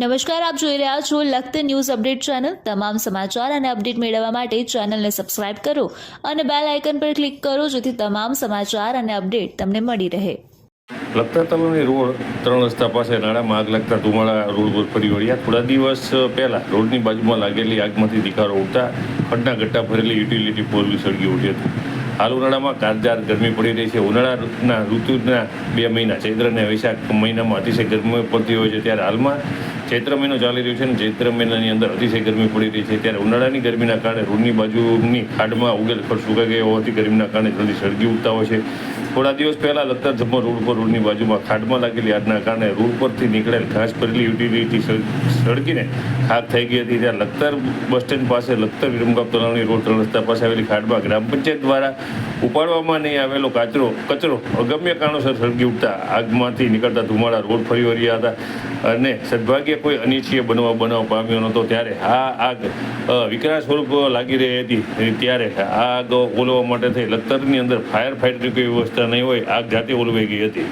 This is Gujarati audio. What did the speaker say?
નમસ્કાર, આપ જોઈ રહ્યા છો લખત ન્યૂઝ અપડેટ ચેનલ. તમામ સમાચાર અને અપડેટ મેળવવા માટે ચેનલને સબસ્ક્રાઇબ કરો અને બેલ આઇકન પર ક્લિક કરો જેથી તમામ સમાચાર અને અપડેટ તમને મળી રહે. લગતા તલાવની રોડ ત્રણ રસ્તા પાસે નાળામાં આગ લાગતા ધુમાડા રોડ પર ફરી વળ્યા. થોડા દિવસ પહેલા રોડની બાજુમાં લાગેલી આગમાંથી દીકારો ઉડતા ખડના ગટ્ટા ભરેલી યુટિલિટી પોલ સળગી ઉઠી હતી. હાલ ઉનાળામાં કારજાર ગરમી પડી રહી છે. ઉનાળાના ઋતુના બે મહિના. ચૈત્ર અને વૈશાખ મહિનામાં અતિશય ગરમી પડતી હોય છે. ત્યારે હાલમાં ચૈત્ર મહિનો ચાલી રહ્યો છે અને ચૈત્ર મહિનાની અંદર અતિશય ગરમી પડી રહી છે. ત્યારે ઉનાળાની ગરમીના કારણે રોડની બાજુની ખાડમાં ઉગેલ ખડ સુકાઈ ગયો હોવાથી ગરમીના કારણે જલ્દી સળગી ઉઠતા હોય છે. થોડા દિવસ પહેલા લખતર જમ્મો રોડ પર રોડની બાજુમાં ખાડમાં લાગેલી આગના કારણે રોડ પરથી નીકળેલ ઘાસ ભરેલી યુટિલિટી સળગીને ખાક થઈ ગઈ હતી. ત્યાં લખતર બસ સ્ટેન્ડ પાસે લખતર વિરમગામ તલાવની રોડ ત્રણ રસ્તા પાસે આવેલી ખાડમાં ગ્રામ પંચાયત દ્વારા ઉપાડવામાં નહીં આવેલો કચરો કચરો અગમ્ય કારણોસર સળગી ઉઠતા આગમાંથી નીકળતા ધુમાડા રોડ ફરી વળ્યા હતા અને સદભાગ્યે કોઈ અનિચ્છીય બનવા, બનાવ પામ્યો નહોતો. ત્યારે આ આગ વિકરાળ સ્વરૂપ લાગી રહી હતી. ત્યારે આ આગ ઓલવવા માટે થઈ લખતરની અંદર ફાયર ફાઇટરની કોઈ વ્યવસ્થા નહીં હોય આગ જાતે ઓલવાઈ ગઈ હતી.